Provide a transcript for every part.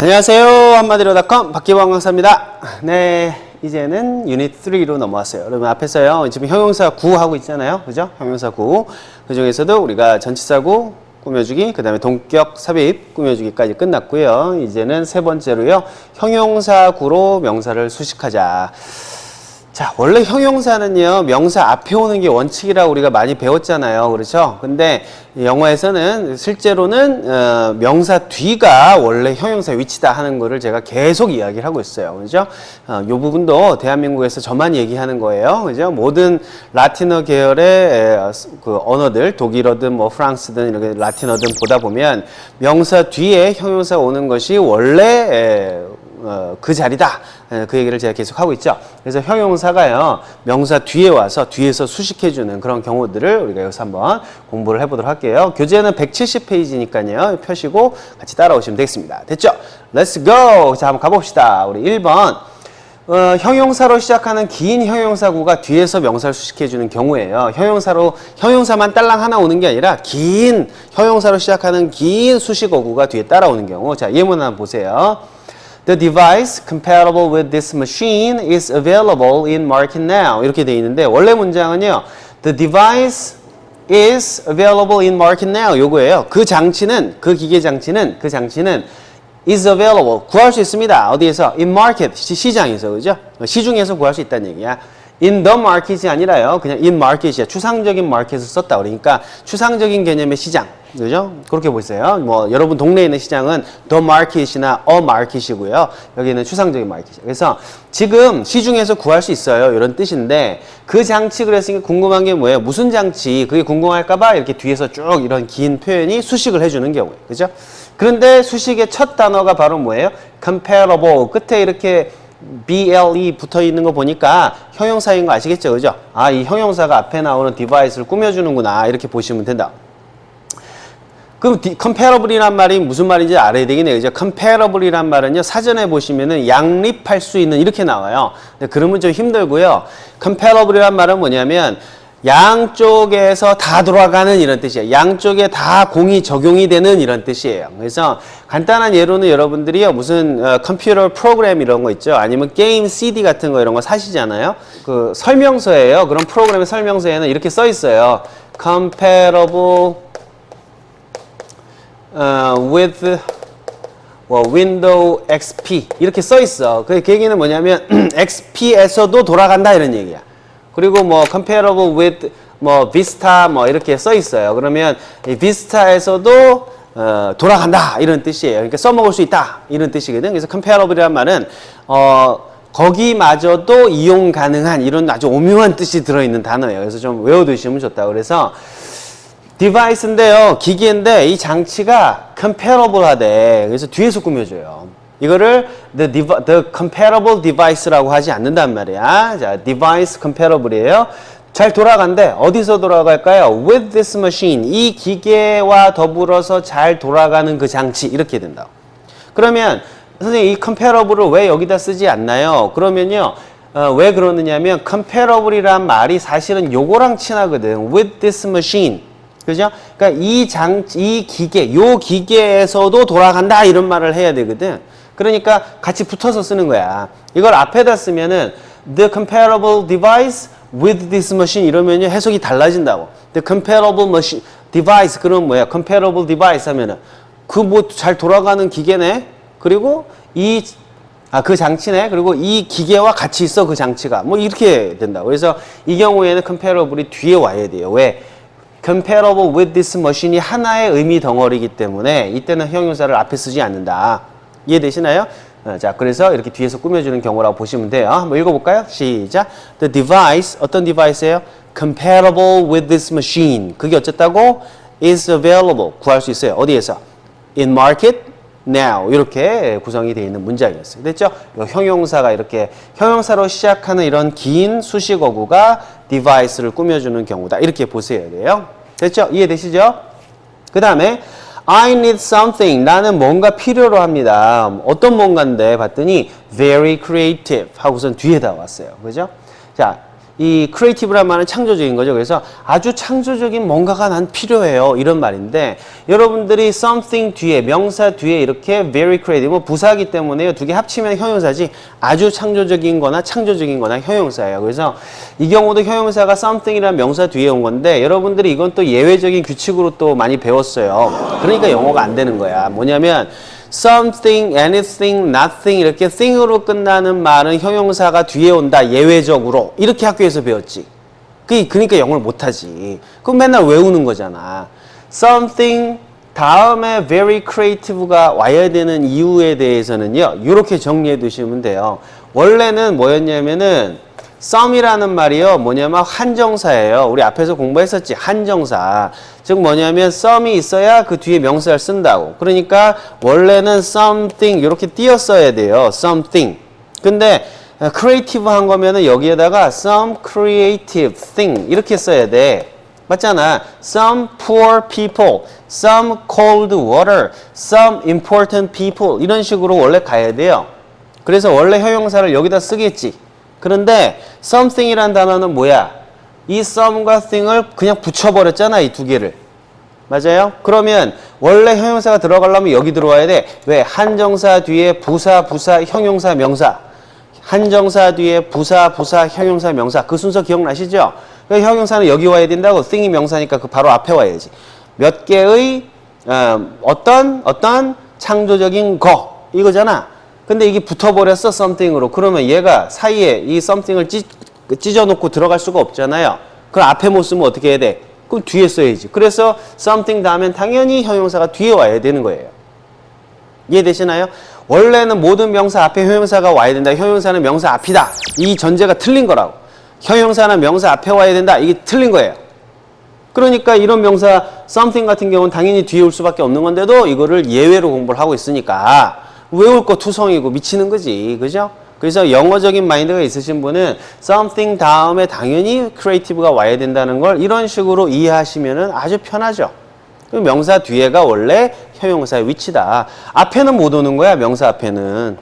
안녕하세요. 한마디로닷컴 박기광 강사입니다. 네, 이제는 유닛 3로 넘어왔어요. 여러분 앞에서요. 지금 형용사 9 하고 있잖아요. 그죠? 형용사 9. 그 중에서도 우리가 전치사 9 꾸며주기, 그 다음에 동격 삽입 꾸며주기까지 끝났고요. 이제는 세 번째로요. 형용사 9로 명사를 수식하자. 자, 원래 형용사는요, 명사 앞에 오는 게 원칙이라고 우리가 많이 배웠잖아요. 그렇죠? 근데 영어에서는 실제로는 어, 명사 뒤가 원래 형용사 위치다 하는 거를 제가 계속 이야기를 하고 있어요. 그죠? 어, 요 부분도 대한민국에서 저만 얘기하는 거예요. 그죠? 모든 라틴어 계열의 에, 그 언어들, 독일어든 뭐 프랑스든 이렇게 라틴어든 보다 보면 명사 뒤에 형용사 오는 것이 원래 에, 어, 그 자리다. 에, 그 얘기를 제가 계속 하고 있죠. 그래서 형용사가요, 명사 뒤에 와서 뒤에서 수식해주는 그런 경우들을 우리가 여기서 한번 공부를 해보도록 할게요. 교재는 170페이지니까요. 펴시고 같이 따라오시면 되겠습니다. 됐죠? Let's go! 자, 한번 가봅시다. 우리 1번. 어, 형용사로 시작하는 긴 형용사구가 뒤에서 명사를 수식해주는 경우예요. 형용사로, 형용사만 딸랑 하나 오는 게 아니라 긴 형용사로 시작하는 긴 수식어구가 뒤에 따라오는 경우. 자, 예문 한번 보세요. The device compatible with this machine is available in market now. 이렇게 돼 있는데 원래 문장은요. The device is available in market now. 요거예요. 그 장치는 그 기계 장치는 그 장치는 is available 구할 수 있습니다. 어디에서? in market 시, 시장에서 그죠? 시중에서 구할 수 있다는 얘기야. In the market이 아니라요. 그냥 in market이야. 추상적인 마켓을 썼다. 그러니까 추상적인 개념의 시장. 그죠? 그렇게 보세요. 뭐 여러분 동네에 있는 시장은 the market이나 a market이고요. 여기는 추상적인 마켓이에요. 그래서 지금 시중에서 구할 수 있어요. 이런 뜻인데 그 장치 그랬으니까 궁금한 게 뭐예요? 무슨 장치? 그게 궁금할까 봐 이렇게 뒤에서 쭉 이런 긴 표현이 수식을 해 주는 경우예요. 그죠? 그런데 수식의 첫 단어가 바로 뭐예요? comparable. 끝에 이렇게 BLE 붙어 있는 거 보니까 형용사인 거 아시겠죠? 그죠? 아, 이 형용사가 앞에 나오는 디바이스를 꾸며주는구나. 이렇게 보시면 된다. 그럼 디, comparable이란 말이 무슨 말인지 알아야 되겠네요. 그죠? comparable이란 말은요, 사전에 보시면은 양립할 수 있는 이렇게 나와요. 근데 그러면 좀 힘들고요. comparable이란 말은 뭐냐면 양쪽에서 다 돌아가는 이런 뜻이에요. 양쪽에 다 공이 적용이 되는 이런 뜻이에요. 그래서 간단한 예로는 여러분들이요 무슨 어, 컴퓨터 프로그램 이런 거 있죠. 아니면 게임 CD 같은 거 이런 거 사시잖아요. 그 설명서예요. 그런 프로그램의 설명서에는 이렇게 써 있어요. comparable 어, with 뭐 윈도우 XP 이렇게 써 있어. 그 얘기는 뭐냐면 XP에서도 돌아간다 이런 얘기야. 그리고 뭐 comparable with 뭐 비스타 뭐 이렇게 써 있어요. 그러면 이 비스타에서도 어, 돌아간다 이런 뜻이에요. 그러니까 써먹을 수 있다 이런 뜻이거든. 그래서 comparable이란 말은 어, 거기마저도 이용 가능한 이런 아주 오묘한 뜻이 들어있는 단어예요. 그래서 좀 외워두시면 좋다. 그래서 디바이스인데요. 기기인데 이 장치가 comparable 하대. 그래서 뒤에서 꾸며줘요. 이거를 the, dev- the comparable device라고 하지 않는단 말이야. 자, device comparable이에요. 잘 돌아간대. 어디서 돌아갈까요? with this machine. 이 기계와 더불어서 잘 돌아가는 그 장치. 이렇게 된다. 그러면 선생님 이 comparable을 왜 여기다 쓰지 않나요? 그러면요. 어, 왜 그러느냐면 comparable이란 말이 사실은 요거랑 친하거든. with this machine. 그죠? 그러니까 이 장, 이 기계, 요 기계에서도 돌아간다 이런 말을 해야 되거든. 그러니까 같이 붙어서 쓰는 거야. 이걸 앞에다 쓰면은 the comparable device with this machine 이러면요 해석이 달라진다고. the comparable machine device 그럼 뭐야? comparable device 하면은 그 뭐 잘 돌아가는 기계네. 그리고 이 아, 그 장치네. 그리고 이 기계와 같이 있어, 그 장치가. 뭐, 이렇게 된다. 그래서 이 경우에는 comparable이 뒤에 와야 돼요. 왜? comparable with this machine이 하나의 의미 덩어리이기 때문에 이때는 형용사를 앞에 쓰지 않는다. 이해되시나요? 어, 자, 그래서 이렇게 뒤에서 꾸며주는 경우라고 보시면 돼요. 한번 읽어볼까요? 시작. The device, 어떤 디바이스예요? compatible with this machine. 그게 어쨌다고? is available. 구할 수 있어요. 어디에서? in market now. 이렇게 구성이 되어 있는 문장이었어요. 됐죠? 이 형용사가 이렇게 형용사로 시작하는 이런 긴 수식어구가 device를 꾸며주는 경우다. 이렇게 보셔야 돼요. 됐죠? 이해되시죠? 그 다음에 I need something. 나는 뭔가 필요로 합니다. 어떤 뭔가인데 봤더니 very creative 하고선 뒤에다 왔어요. 그죠? 자, 이 크리에이티브란 말은 창조적인 거죠. 그래서 아주 창조적인 뭔가가 난 필요해요. 이런 말인데 여러분들이 something 뒤에 명사 뒤에 이렇게 very creative 뭐 부사기 때문에요. 두 개 합치면 형용사지 아주 창조적인 거나 창조적인 거나 형용사예요. 그래서 이 경우도 형용사가 something이라는 명사 뒤에 온 건데 여러분들이 이건 또 예외적인 규칙으로 또 많이 배웠어요. 그러니까 영어가 안 되는 거야. 뭐냐면 something, anything, nothing 이렇게 thing으로 끝나는 말은 형용사가 뒤에 온다 예외적으로 이렇게 학교에서 배웠지. 그 그러니까 영어를 못하지. 그럼 맨날 외우는 거잖아. something 다음에 very creative가 와야 되는 이유에 대해서는요. 이렇게 정리해 두시면 돼요. 원래는 뭐였냐면은 some이라는 말이요. 뭐냐면 한정사예요. 우리 앞에서 공부했었지. 한정사. 즉 뭐냐면 some이 있어야 그 뒤에 명사를 쓴다고. 그러니까 원래는 something 이렇게 띄었어야 돼요. something. 근데 creative 한 거면은 여기에다가 some creative thing 이렇게 써야 돼. 맞잖아. Some poor people, some cold water, some important people 이런 식으로 원래 가야 돼요. 그래서 원래 형용사를 여기다 쓰겠지. 그런데 something이란 단어는 뭐야? 이 some과 thing을 그냥 붙여버렸잖아. 이 두 개를. 맞아요? 그러면 원래 형용사가 들어가려면 여기 들어와야 돼. 왜? 한정사 뒤에 부사, 부사, 형용사, 명사. 한정사 뒤에 부사, 부사, 형용사, 명사. 그 순서 기억나시죠? 그 형용사는 여기 와야 된다고. thing이 명사니까 그 바로 앞에 와야지. 몇 개의 어, 어떤 어떤 창조적인 거 이거잖아. 근데 이게 붙어버렸어 something으로. 그러면 얘가 사이에 이 찢, 찢어놓고 들어갈 수가 없잖아요. 그럼 앞에 못 쓰면 어떻게 해야 돼? 그럼 뒤에 써야지. 그래서 something 다음엔 당연히 형용사가 뒤에 와야 되는 거예요. 이해되시나요? 원래는 모든 명사 앞에 형용사가 와야 된다. 형용사는 명사 앞이다. 이 전제가 틀린 거라고. 형용사는 명사 앞에 와야 된다. 이게 틀린 거예요. 그러니까 이런 명사 something 같은 경우는 당연히 뒤에 올 수밖에 없는 건데도 이거를 예외로 공부를 하고 있으니까 외울 거 투성이고 미치는 거지. 그죠? 그래서 영어적인 마인드가 있으신 분은 something 다음에 당연히 creative가 와야 된다는 걸 이런 식으로 이해하시면은 아주 편하죠. 그럼 명사 뒤에가 원래 형용사의 위치다. 앞에는 못 오는 거야, 명사 앞에는.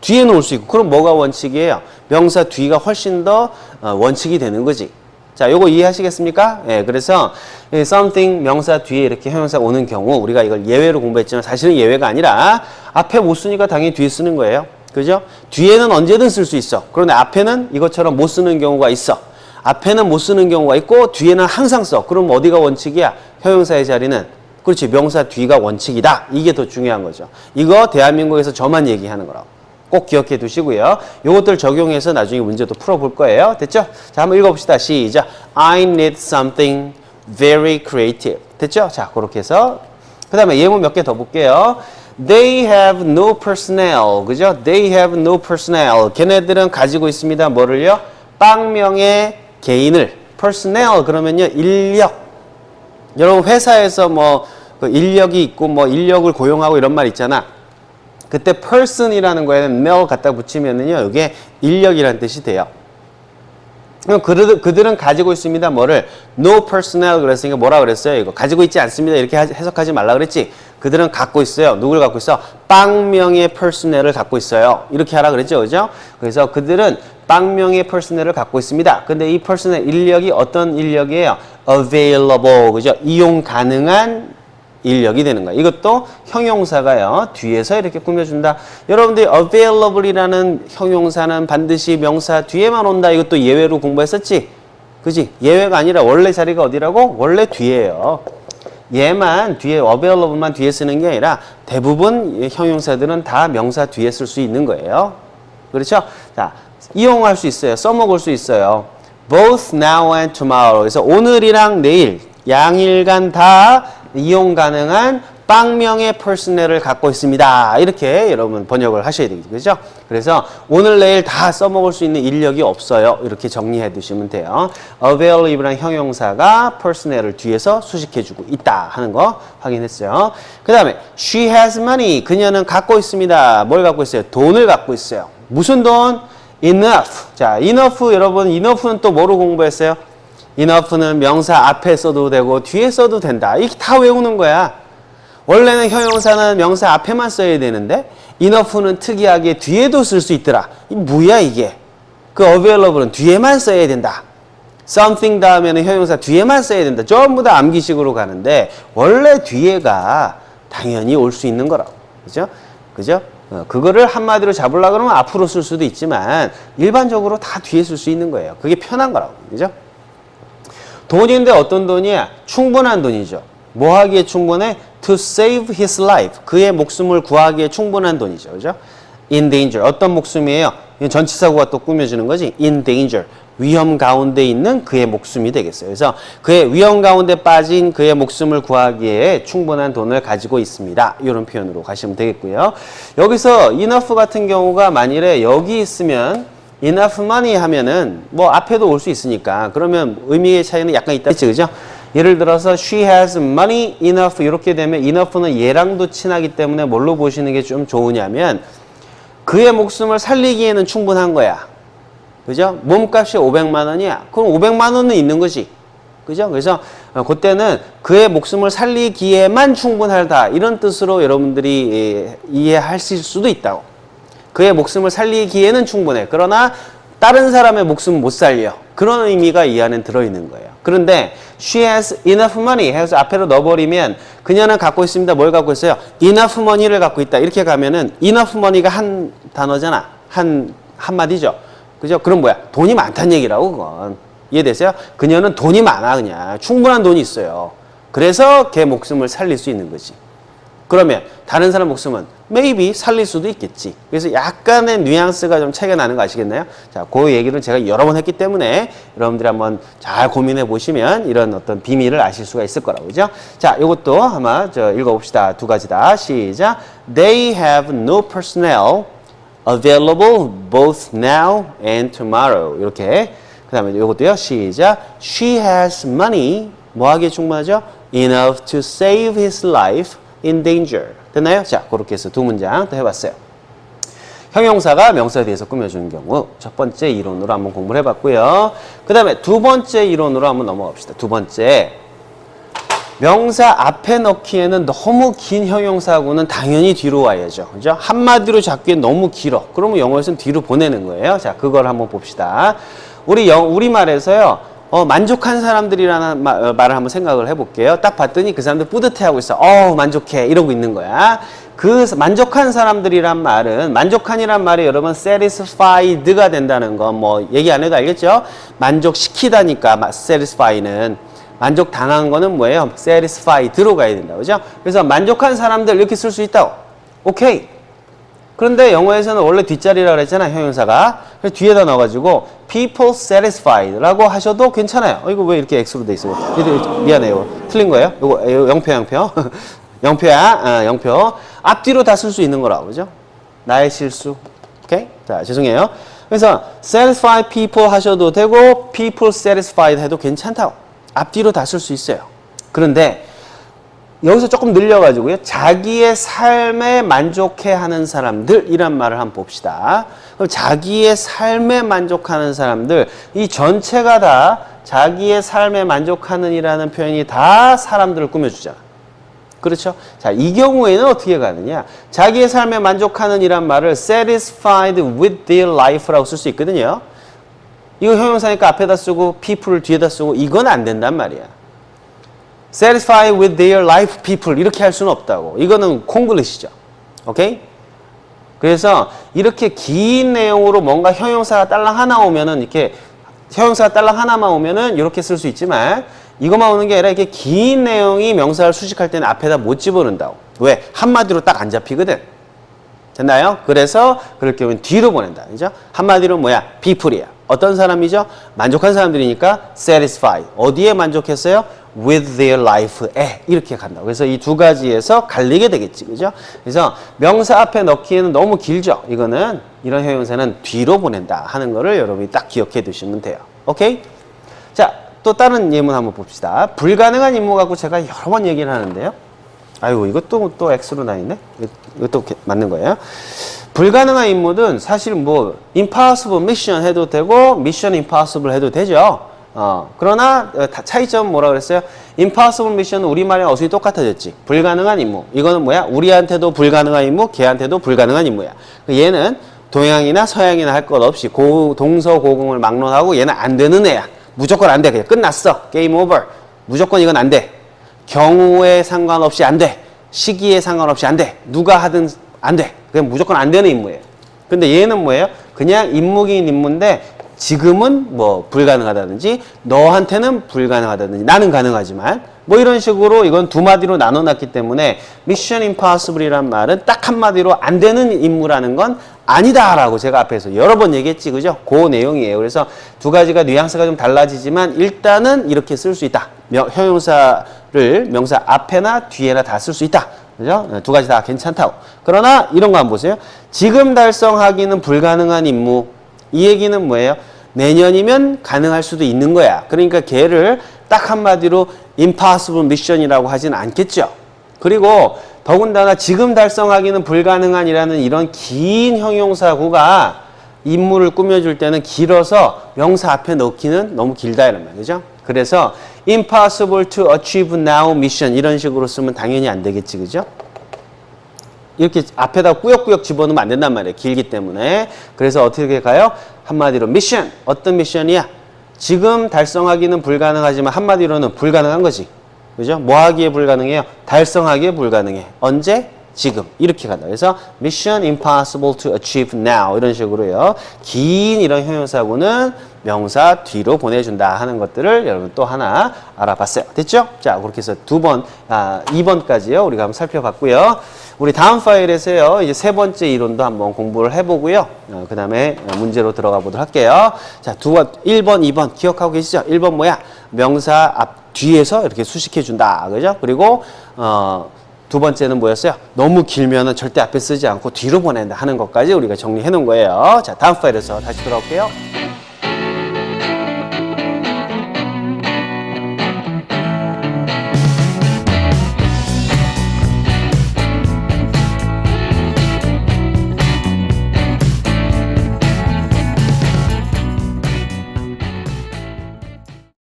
뒤에는 올 수 있고. 그럼 뭐가 원칙이에요? 명사 뒤가 훨씬 더 어, 원칙이 되는 거지. 자, 요거 이해하시겠습니까? 예, 그래서 이 something 명사 뒤에 이렇게 형용사 오는 경우 우리가 이걸 예외로 공부했지만 사실은 예외가 아니라 앞에 못 쓰니까 당연히 뒤에 쓰는 거예요. 그죠? 뒤에는 언제든 쓸 수 있어. 그런데 앞에는 이것처럼 못 쓰는 경우가 있어. 앞에는 못 쓰는 경우가 있고 뒤에는 항상 써. 그럼 어디가 원칙이야? 형용사의 자리는 그렇지 명사 뒤가 원칙이다. 이게 더 중요한 거죠. 이거 대한민국에서 저만 얘기하는 거라고. 꼭 기억해 두시고요. 요것들 적용해서 나중에 문제도 풀어볼 거예요. 됐죠? 자, 한번 읽어봅시다. 시작. I need something very creative. 됐죠? 자, 그렇게 해서 그 다음에 예문 몇 개 더 볼게요. They have no personnel. 그죠? They have no personnel. 걔네들은 가지고 있습니다. 뭐를요? 빵명의 개인을. personnel 그러면요. 인력. 여러분 회사에서 뭐그 인력이 있고 뭐 인력을 고용하고 이런 말 있잖아. 그때 person이라는 거에는 male 갖다 붙이면은요. 이게 인력이라는 뜻이 돼요. 그럼 그들, 그들은 가지고 있습니다. 뭐를 no personnel 그랬으니까 뭐라 그랬어요? 이거 가지고 있지 않습니다. 이렇게 하- 해석하지 말라 그랬지. 그들은 갖고 있어요. 누굴 갖고 있어? 빵명의 personnel을 갖고 있어요. 이렇게 하라 그랬죠, 그죠? 그래서 그들은 빵명의 personnel을 갖고 있습니다. 근데 이 personnel 인력이 어떤 인력이에요? available, 그죠? 이용 가능한 인력이 되는 거야. 이것도 형용사가요. 뒤에서 이렇게 꾸며준다. 여러분들이 available이라는 형용사는 반드시 명사 뒤에만 온다. 이것도 예외로 공부했었지? 그지? 예외가 아니라 원래 자리가 어디라고? 원래 뒤에요. 얘만 뒤에 available만 뒤에 쓰는 게 아니라 대부분 형용사들은 다 명사 뒤에 쓸 수 있는 거예요. 그렇죠? 자, 이용할 수 있어요. 써먹을 수 있어요. both now and tomorrow. 그래서 오늘이랑 내일 양일간 다 이용 가능한 빵명의 퍼스널을 갖고 있습니다. 이렇게 여러분 번역을 하셔야 되겠죠. 그래서 오늘 내일 다 써먹을 수 있는 인력이 없어요. 이렇게 정리해 두시면 돼요. available이라는 형용사가 personnel을 뒤에서 수식해주고 있다 하는 거 확인했어요. 그 다음에 she has money. 그녀는 갖고 있습니다. 뭘 갖고 있어요? 돈을 갖고 있어요. 무슨 돈? enough. 자, enough 여러분 enough는 또 뭐로 공부했어요? Enough는 명사 앞에 써도 되고 뒤에 써도 된다. 이게 다 외우는 거야. 원래는 형용사는 명사 앞에만 써야 되는데 enough는 특이하게 뒤에도 쓸 수 있더라. 이 뭐야 이게? 그 available은 뒤에만 써야 된다. something 다음에는 형용사 뒤에만 써야 된다. 전부 다 암기식으로 가는데 원래 뒤에가 당연히 올 수 있는 거라고. 그죠? 그죠? 어, 그거를 한마디로 잡으려고 그러면 앞으로 쓸 수도 있지만 일반적으로 다 뒤에 쓸 수 있는 거예요. 그게 편한 거라고. 그죠? 돈인데 어떤 돈이야? 충분한 돈이죠. 뭐 하기에 충분해? To save his life. 그의 목숨을 구하기에 충분한 돈이죠. 그죠? In danger. 어떤 목숨이에요? 이건 전치사구가 또 꾸며주는 거지. In danger. 위험 가운데 있는 그의 목숨이 되겠어요. 그래서 그의 위험 가운데 빠진 그의 목숨을 구하기에 충분한 돈을 가지고 있습니다. 이런 표현으로 가시면 되겠고요. 여기서 enough 같은 경우가 만일에 여기 있으면 enough money 하면은 뭐 앞에도 올 수 있으니까 그러면 의미의 차이는 약간 있다 했죠 그죠? 예를 들어서 she has money enough 이렇게 되면 enough는 얘랑도 친하기 때문에 뭘로 보시는 게 좀 좋으냐면 그의 목숨을 살리기에는 충분한 거야 그죠? 몸값이 500만 원이야 그럼 500만 원은 있는 거지 그죠? 그래서 어, 그때는 그의 목숨을 살리기에만 충분하다 이런 뜻으로 여러분들이 예, 이해하실 수도 있다고 그의 목숨을 살리기에는 충분해. 그러나 다른 사람의 목숨은 못 살려. 그런 의미가 이 안에 들어있는 거예요. 그런데 she has enough money 해서 앞에로 넣어버리면 그녀는 갖고 있습니다. 뭘 갖고 있어요? enough money를 갖고 있다. 이렇게 가면은 enough money가 한 단어잖아. 한 한마디죠. 그죠? 그럼 뭐야? 돈이 많다는 얘기라고 그건. 이해되세요? 그녀는 돈이 많아 그냥. 충분한 돈이 있어요. 그래서 걔 목숨을 살릴 수 있는 거지. 그러면 다른 사람 목숨은 maybe 살릴 수도 있겠지. 그래서 약간의 뉘앙스가 좀 차이가 나는 거 아시겠나요? 자, 그 얘기를 제가 여러 번 했기 때문에 여러분들이 한번 잘 고민해 보시면 이런 어떤 비밀을 아실 수가 있을 거라고 그죠? 자, 이것도 아마 저 읽어봅시다. 두 가지 다. 시작. They have no personnel available both now and tomorrow. 이렇게. 그 다음에 이것도요. 시작. She has money. 뭐 하기에 충분하죠? Enough to save his life in danger. 됐나요? 자, 그렇게 해서 두 문장 또 해봤어요. 형용사가 명사에 대해서 꾸며주는 경우 첫 번째 이론으로 한번 공부를 해봤고요. 그 다음에 두 번째 이론으로 한번 넘어가 봅시다. 두 번째 명사 앞에 넣기에는 너무 긴 형용사하고는 당연히 뒤로 와야죠. 그죠? 한마디로 잡기엔 너무 길어. 그러면 영어에서는 뒤로 보내는 거예요. 자, 그걸 한번 봅시다. 우리 영, 우리말에서요. 어, 만족한 사람들이라는 마- 어, 말을 한번 생각을 해볼게요. 딱 봤더니 그 사람들 뿌듯해하고 있어. 어, 만족해. 이러고 있는 거야. 그 만족한 사람들이란 말은 만족한이란 말이 여러분 satisfied가 된다는 건 뭐 얘기 안 해도 알겠죠? 만족시키다니까 마- satisfy는 만족 당한 거는 뭐예요? satisfied로 가야 된다. 그죠? 그래서 만족한 사람들 이렇게 쓸 수 있다고. 오케이. 그런데 영어에서는 원래 뒷자리라고 그랬잖아, 형용사가. 그래서 뒤에다 넣어가지고 people satisfied라고 하셔도 괜찮아요. 어, 이거 왜 이렇게 X로 돼? 이거 미안해요. 틀린 거예요? 이거 영표, 영표. 영표야, 아, 영표. 앞뒤로 다 쓸 수 있는 거라고, 그죠? 나의 실수. 오케이? 자, 죄송해요. 그래서 satisfy people 하셔도 되고 people satisfied 해도 괜찮다고. 앞뒤로 다 쓸 수 있어요. 그런데 여기서 조금 늘려가지고요. 자기의 삶에 만족해 하는 사람들이란 말을 한번 봅시다. 그럼 자기의 삶에 만족하는 사람들, 이 전체가 다 자기의 삶에 만족하는 이라는 표현이 다 사람들을 꾸며주잖아. 그렇죠? 자, 이 경우에는 어떻게 가느냐? 자기의 삶에 만족하는 이란 말을 satisfied with their life라고 쓸 수 있거든요. 이거 형용사니까 앞에다 쓰고 people을 뒤에다 쓰고 이건 안 된단 말이야. Satisfied with their life people 이렇게 할 수는 없다고. 이거는 콩글리시죠. 오케이? 그래서 이렇게 긴 내용으로 뭔가 형용사가 딸랑 하나 오면은 이렇게 형용사가 딸랑 하나만 오면은 이렇게 쓸 수 있지만 이것만 오는 게 아니라 이렇게 긴 내용이 명사를 수식할 때는 앞에다 못 집어넣는다고. 왜? 한마디로 딱 안 잡히거든. 됐나요? 그래서 그럴 경우는 뒤로 보낸다. 그죠? 한마디로 뭐야? people이야. 어떤 사람이죠? 만족한 사람들이니까 satisfied. 어디에 만족했어요? With their life에 이렇게 간다. 그래서 이 두 가지에서 갈리게 되겠지. 그죠? 그래서 명사 앞에 넣기에는 너무 길죠. 이거는 이런 형용사는 뒤로 보낸다 하는 거를 여러분이 딱 기억해 두시면 돼요. 오케이? 자, 또 다른 예문 한번 봅시다. 불가능한 임무 갖고 제가 여러 번 얘기를 하는데요. 아이고 이것도 또 X로 나있네. 이것도 맞는 거예요. 불가능한 임무는 사실 뭐 impossible mission 해도 되고 mission impossible 해도 되죠. 어, 그러나 어, 다- 차이점 뭐라 그랬어요? impossible mission은 우리말이랑 어순이 똑같아졌지. 불가능한 임무. 이거는 뭐야? 우리한테도 불가능한 임무, 걔한테도 불가능한 임무야. 그 얘는 동양이나 서양이나 할 것 없이 고, 동서고금을 막론하고 얘는 안 되는 애야. 무조건 안 돼. 그냥 끝났어. 게임 오버. 무조건 이건 안 돼. 경우에 상관없이 안 돼. 시기에 상관없이 안 돼. 누가 하든 안 돼. 그냥 무조건 안 되는 임무예요. 근데 얘는 뭐예요? 그냥 임무긴 임무인데 지금은 뭐 불가능하다든지 너한테는 불가능하다든지 나는 가능하지만 뭐 이런 식으로 이건 두 마디로 나눠놨기 때문에 미션 임파서블이란 말은 딱 한마디로 안 되는 임무라는 건 아니다라고 제가 앞에서 여러 번 얘기했지 그죠? 그 내용이에요. 그래서 두 가지가 뉘앙스가 좀 달라지지만 일단은 이렇게 쓸 수 있다. 명, 형용사를 명사 앞에나 뒤에나 다 쓸 수 있다. 그죠? 네, 두 가지 다 괜찮다고. 그러나 이런 거 한번 보세요. 지금 달성하기는 불가능한 임무. 이 얘기는 뭐예요? 내년이면 가능할 수도 있는 거야. 그러니까 걔를 딱 한마디로 impossible mission이라고 하진 않겠죠. 그리고 더군다나 지금 달성하기는 불가능한이라는 이런 긴 형용사구가 임무를 꾸며줄 때는 길어서 명사 앞에 넣기는 너무 길다 이런 말이죠. 그래서 impossible to achieve now mission 이런 식으로 쓰면 당연히 안 되겠지, 그죠? 이렇게 앞에다 꾸역꾸역 집어넣으면 안 된단 말이에요. 길기 때문에. 그래서 어떻게 가요? 한마디로 미션. 어떤 미션이야? 지금 달성하기는 불가능하지만 한마디로는 불가능한 거지. 그죠? 뭐 하기에 불가능해요? 달성하기에 불가능해. 언제? 지금. 이렇게 간다. 그래서 mission impossible to achieve now. 이런 식으로요. 긴 이런 형용사구는 명사 뒤로 보내준다 하는 것들을 여러분 또 하나 알아봤어요. 됐죠? 자, 그렇게 해서 두 번, 아, 2번까지요. 우리가 한번 살펴봤고요. 우리 다음 파일에서요. 이제 세 번째 이론도 한번 공부를 해보고요. 어, 그 다음에 문제로 들어가 보도록 할게요. 자, 두 번, 1번, 2번 기억하고 계시죠? 1번 뭐야? 명사 앞, 뒤에서 이렇게 수식해준다. 그죠? 그리고, 어, 두 번째는 뭐였어요? 너무 길면은 절대 앞에 쓰지 않고 뒤로 보낸다 하는 것까지 우리가 정리해 놓은 거예요. 자, 다음 파일에서 다시 돌아올게요.